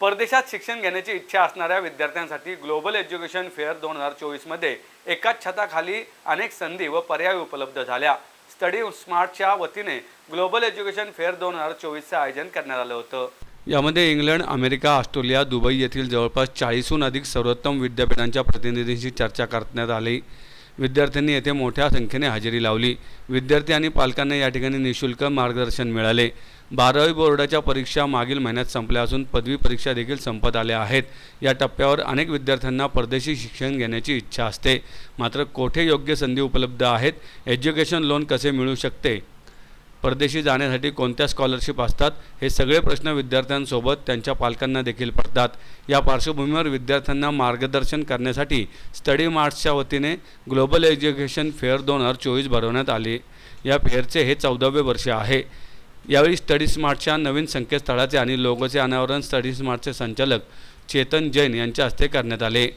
परदेशात शिक्षण घेण्याची इच्छा असणाऱ्या विद्यार्थ्यांसाठी ग्लोबल एज्युकेशन फेअर दोन हजार चोवीसमध्ये एकाच छताखाली अनेक संधी व पर्याय उपलब्ध झाल्या. स्टडी स्मार्टच्या वतीने ग्लोबल एज्युकेशन फेअर दोन हजार चोवीसचं आयोजन करण्यात आलं होतं. यामध्ये इंग्लंड अमेरिका ऑस्ट्रेलिया दुबई येथील जवळपास चाळीसहून अधिक सर्वोत्तम विद्यापीठांच्या प्रतिनिधींशी चर्चा करण्यात आली. विद्यार्थ्यांनी येथे मोठ्या संख्येने हजेरी लावली. विद्यार्थी आणि पालकांना या ठिकाणी निशुल्क मार्गदर्शन मिळाले. बारावी बोर्डाच्या परीक्षा मागील महिन्यात संपल्या असून पदवी परीक्षा देखील संपत आल्या आहेत. या टप्प्यावर अनेक विद्यार्थ्यांना परदेशी शिक्षण घेण्याची इच्छा असते. मात्र कोठे योग्य संधी उपलब्ध आहेत? एज्युकेशन लोन कसे मिळू शकते? परदेशी जाण्यासाठी कोणत्या स्कॉलरशिप असतात हे सगळे प्रश्न विद्यार्थ्यांसोबत त्यांच्या पालकांना देखील पडतात. या पार्श्वभूमीवर विद्यार्थ्यांना मार्गदर्शन करण्यासाठी स्टडी मार्ट्सच्या वतीने ग्लोबल एज्युकेशन फेअर दोन हजार चोवीस भरवण्यात आले. या फेअरचे हे चौदावे वर्ष आहे. यावेळी स्टडी स्मार्टच्या नवीन संकेतस्थळाचे आणि लोगोचे अनावरण स्टडी स्मार्टचे संचालक चेतन जैन यांच्या हस्ते करण्यात आले.